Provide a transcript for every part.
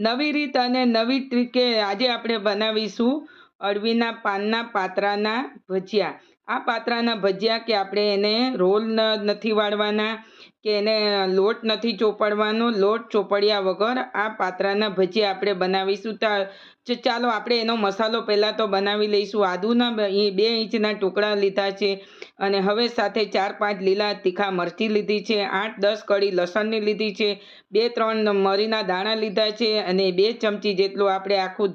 નવી રીત અને નવી ટ્રીકે આજે આપણે બનાવીશું અળવીના પાનના પાત્રાના ભજીયા. આ પાત્રાના ભજીયા કે આપણે એને રોલ નથી વાળવાના કે એને લોટ નથી ચોપડવાનો, લોટ ચોપડ્યા વગર આ પાત્રાના ભજીયા આપણે બનાવીશું. ચાલો આપણે એનો મસાલો પહેલાં તો બનાવી લઈશું. આદુના બ- ઇંચના ટુકડા લીધા છે અને હવે સાથે ચાર, પાંચ લીલા તીખા મરચી લીધી છે, આઠ, દસ કળી લસણની લીધી છે, બે, ત્રણ મરીના દાણા લીધા છે અને બે ચમચી જેટલું આપણે આખું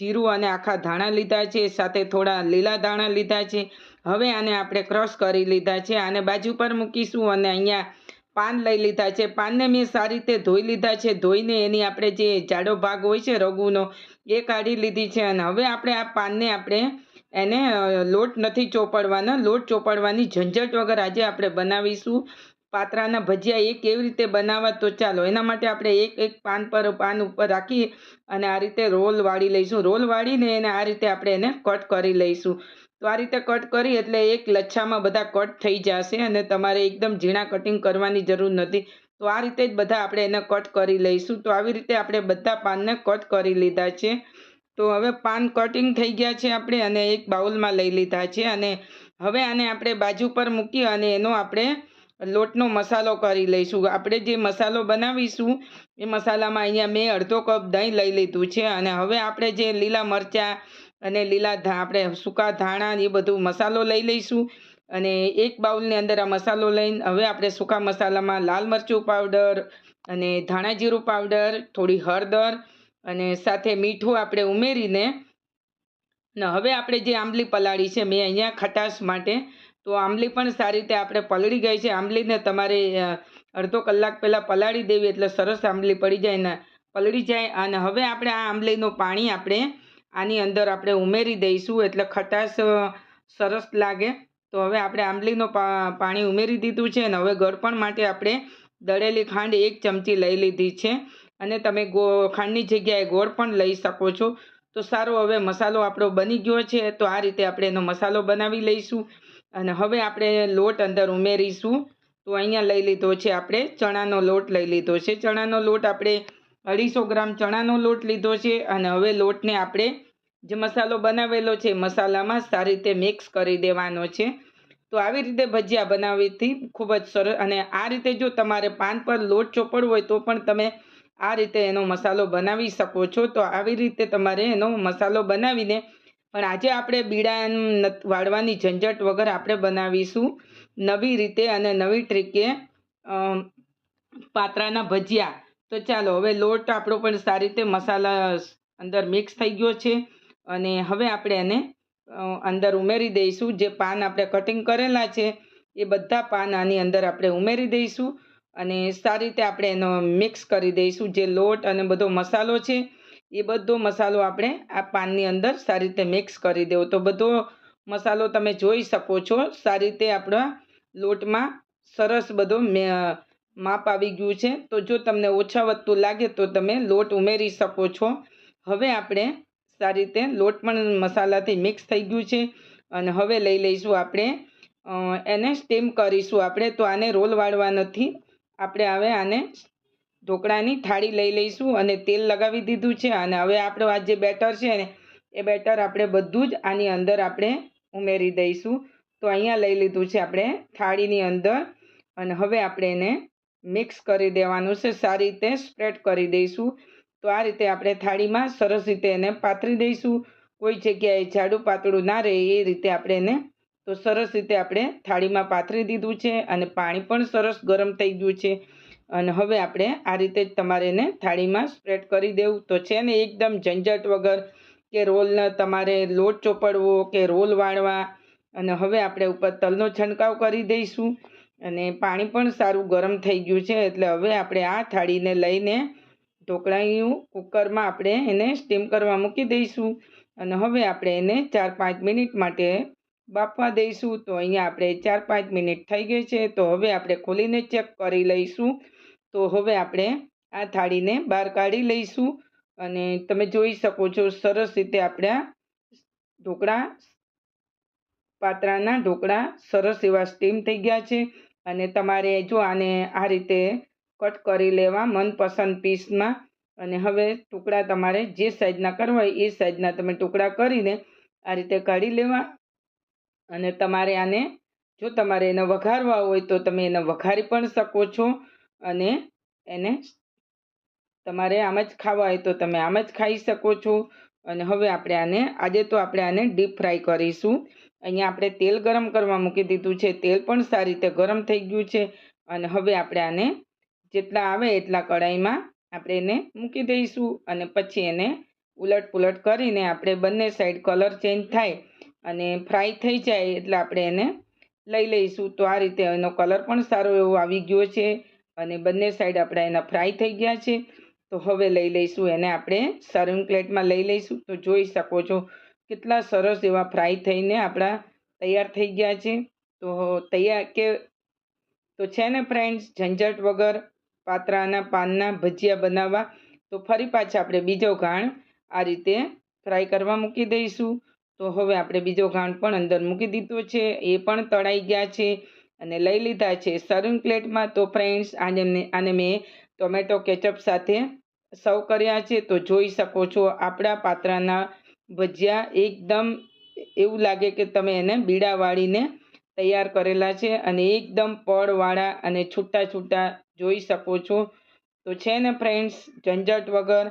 જીરું અને આખા ધાણા લીધા છે, સાથે થોડા લીલા દાણા લીધા છે. હવે આને આપણે ક્રશ કરી લીધા છે. આને બાજુ પર મૂકીશું અને અહીંયા પાન લઈ લીધા છે. પાનને મેં સારી રીતે ધોઈ લીધા છે. ધોઈને એની આપણે જે જાડો ભાગ હોય છે રઘુનો, એ કાઢી લીધી છે અને હવે આપણે આ પાનને આપણે એને લોટ નથી ચોપડવાનો. લોટ ચોપડવાની ઝંઝટ વગર આજે આપણે બનાવીશું. પાત્રાના ભજીયા એ કેવી રીતે બનાવવા તો ચાલો. એના માટે આપણે એક એક પાન પર, પાન ઉપર રાખી અને આ રીતે રોલ વાળી લઈશું. રોલ વાળીને એને આ રીતે આપણે એને કટ કરી લઈશું. તો આ રીતે કટ કરી એટલે એક લચ્છામાં બધા કટ થઈ જશે અને તમારે એકદમ ઝીણા કટિંગ કરવાની જરૂર નથી. તો આ રીતે જ બધા આપણે એને કટ કરી લઈશું. તો આવી રીતે આપણે બધા પાનને કટ કરી લીધા છે. તો હવે પાન કટિંગ થઈ ગયા છે આપણે અને એક બાઉલમાં લઈ લીધા છે અને હવે આને આપણે બાજુ પર મૂકી અને એનો આપણે લોટનો મસાલો કરી લઈશું. આપણે જે મસાલો બનાવીશું એ મસાલામાં અહીંયા મેં અડધો કપ દહીં લઈ લીધું છે અને હવે આપણે જે લીલા મરચાં અને લીલા આપણે સૂકા ધાણા, એ બધું મસાલો લઈ લઈશું. અને એક બાઉલની અંદર આ મસાલો લઈને હવે આપણે સૂકા મસાલામાં લાલ મરચું પાવડર અને ધાણા જીરું પાવડર, થોડી હળદર અને સાથે મીઠું આપણે ઉમેરીને, ને હવે આપણે જે આંબલી પલાળી છે, મેં અહીંયા ખટાશ માટે, તો આંબલી પણ સારી રીતે આપણે પલળી ગઈ છે. આંબલીને તમારે અડધો કલાક પહેલાં પલાળી દેવી એટલે સરસ આંબલી પડી જાય ને, પલળી જાય. અને હવે આપણે આ આંબલીનું પાણી આપણે આની અંદર આપણે ઉમેરી દઈશું એટલે ખટાશ સરસ લાગે. તો હવે આપણે આંબલીનું પાણી ઉમેરી દીધું છે અને હવે ગળપણ માટે આપણે દળેલી ખાંડ એક ચમચી લઈ લીધી છે. અને તમે ગો, ખાંડની જગ્યાએ ગોળ પણ લઈ શકો છો. તો સારો હવે મસાલો આપણો બની ગયો છે, તો આ રીતે આપણે એનો મસાલો બનાવી લઈશું. અને હવે આપણે લોટ અંદર ઉમેરીશું. તો અહીંયા લઈ લીધો છે આપણે ચણાનો લોટ લઈ લીધો છે. ચણાનો લોટ આપણે અઢીસો ગ્રામ ચણાનો લોટ લીધો છે અને હવે લોટને આપણે જે મસાલો બનાવેલો છે મસાલામાં સારી રીતે મિક્સ કરી દેવાનો છે. તો આવી રીતે ભજીયા બનાવવાથી ખૂબ જ સરસ અને આ રીતે જો તમારે પાન પર લોટ ચોપડવો હોય તો પણ તમે આ રીતે એનો મસાલો બનાવી શકો છો. તો આવી રીતે તમારે એનો મસાલો બનાવીને પણ આજે આપણે બીડા વાળવાની ઝંઝટ વગર આપણે બનાવીશું. નવી રીતે અને નવી ટ્રીકે પાત્રાના ભજીયા તો ચાલો, હવે લોટ આપણો પણ સારી રીતે મસાલા અંદર મિક્સ થઈ ગયો છે અને હવે આપણે એને અંદર ઉમેરી દઈશું. જે પાન આપણે કટિંગ કરેલા છે, એ બધા પાન આની અંદર આપણે ઉમેરી દઈશું અને સારી રીતે આપણે એનો મિક્સ કરી દઈશું. જે લોટ અને બધો મસાલો છે, એ બધો મસાલો આપણે આ પાનની અંદર સારી રીતે મિક્સ કરી દેવો. તો બધો મસાલો તમે જોઈ શકો છો, સારી રીતે આપણા લોટમાં સરસ બધો માપ આવી ગયું છે. તો જો તમને ઓછા વધતું લાગે તો તમે લોટ ઉમેરી શકો છો. હવે આપણે સારી રીતે લોટ પણ મસાલાથી મિક્સ થઈ ગયું છે. અને હવે લઈ લઈશું આપણે એને સ્ટીમ કરીશું આપણે. તો આને રોલ વાળવા નથી. આપણે હવે આને ઢોકળાની થાળી લઈ લઈશું અને તેલ લગાવી દીધું છે. અને હવે આપણો આ જે બેટર છે ને, એ બેટર આપણે બધું જ આની અંદર આપણે ઉમેરી દઈશું. તો અહીંયા લઈ લીધું છે આપણે થાળીની અંદર. અને હવે આપણે એને મિક્સ કરી દેવાનું છે, સારી રીતે સ્પ્રેડ કરી દઈશું. તો આ રીતે આપણે થાળીમાં સરસ રીતે એને પાથરી દઈશું. કોઈ જગ્યાએ જાડું પાતળું ના રહે એ રીતે આપણે એને, તો સરસ રીતે આપણે થાળીમાં પાથરી દીધું છે અને પાણી પણ સરસ ગરમ થઈ ગયું છે. અને હવે આપણે આ રીતે જ તમારે એને થાળીમાં સ્પ્રેડ કરી દેવું. તો છે ને એકદમ ઝંઝટ વગર કે રોલને તમારે લોટ ચોપડવો કે રોલ વાળવા. અને હવે આપણે ઉપર તલનો છંટકાવ કરી દઈશું. અને પાણી પણ સારું ગરમ થઈ ગયું છે, એટલે હવે આપણે આ થાળીને લઈને ઢોકળાયું કુકરમાં આપણે એને સ્ટીમ કરવા મૂકી દઈશું. અને હવે આપણે એને ચાર પાંચ મિનિટ માટે બાફવા દઈશું. તો અહીંયા આપણે ચાર પાંચ મિનિટ થઈ ગઈ છે, તો હવે આપણે ખોલીને ચેક કરી લઈશું. તો હવે આપણે આ થાળીને બહાર કાઢી લઈશું. અને તમે જોઈ શકો છો, સરસ રીતે આપણા ઢોકળા પાત્રાના ઢોકળા સરસ એવા સ્ટીમ થઈ ગયા છે. અને તમારે જો આને આ રીતે કટ કરી લેવા મનપસંદ પીસમાં, અને હવે ટુકડા તમારે જે સાઈઝના કરવા હોય એ સાઈઝના તમે ટુકડા કરીને આ રીતે કાઢી લેવા. અને તમારે આને, જો તમારે એને વઘારવા હોય તો તમે એને વઘારી પણ શકો છો. અને એને તમારે આમ જ ખાવા હોય તો તમે આમ જ ખાઈ શકો છો. અને હવે આપણે આને, આજે તો આપણે આને ડીપ ફ્રાય કરીશું. અહીંયા આપણે તેલ ગરમ કરવા મૂકી દીધું છે. તેલ પણ સારી રીતે ગરમ થઈ ગયું છે. અને હવે આપણે આને જેટલા આવે એટલા કઢાઈમાં આપણે એને મૂકી દઈશું. અને પછી એને ઉલટ પુલટ કરીને આપણે બંને સાઈડ કલર ચેન્જ થાય અને ફ્રાય થઈ જાય એટલે આપણે એને લઈ લઈશું. તો આ રીતે એનો કલર પણ સારો એવો આવી ગયો છે. અને બંને સાઈડ આપણા એના ફ્રાય થઈ ગયા છે. તો હવે લઈ લઈશું, એને આપણે સર્વિંગ પ્લેટમાં લઈ લઈશું. તો જોઈ શકો છો કેટલા સરસ એવા ફ્રાય થઈને આપણા તૈયાર થઈ ગયા છે. તો તૈયાર કે, તો છે ને ફ્રેન્ડ્સ ઝંઝટ વગર પાત્રાના પાનના ભજીયા બનાવવા. તો ફરી પાછા આપણે બીજો ઘાણ આ રીતે ફ્રાય કરવા મૂકી દઈશું. તો હવે આપણે બીજો ઘાણ પણ અંદર મૂકી દીધો છે. એ પણ તળાઈ ગયા છે અને લઈ લીધા છે સર્વિંગ પ્લેટમાં તો ફ્રેન્ડ્સ આને આને મેં ટોમેટો કેચઅપ સાથે સર્વ કર્યા છે, તો જોઈ શકો છો આપણા પાત્રાના ભજીયા એકદમ એવું લાગે કે તમે એને બીડા વાળીને તૈયાર કરેલા છે અને એકદમ પડવાળા અને છૂટા છૂટા જોઈ શકો છો. તો છે ને ફ્રેન્ડ્સ ઝંઝટ વગર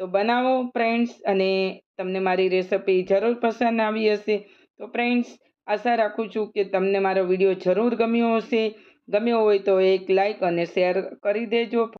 તો બનાવો ફ્રેન્ડ્સ અને તમને મારી રેસિપી જરૂર પસંદ આવી હશે. તો ફ્રેન્ડ્સ આશા રાખું છું કે તમને મારો વીડિયો જરૂર ગમ્યો હશે. ગમ્યો હોય તો એક લાઈક અને શેર કરી દેજો.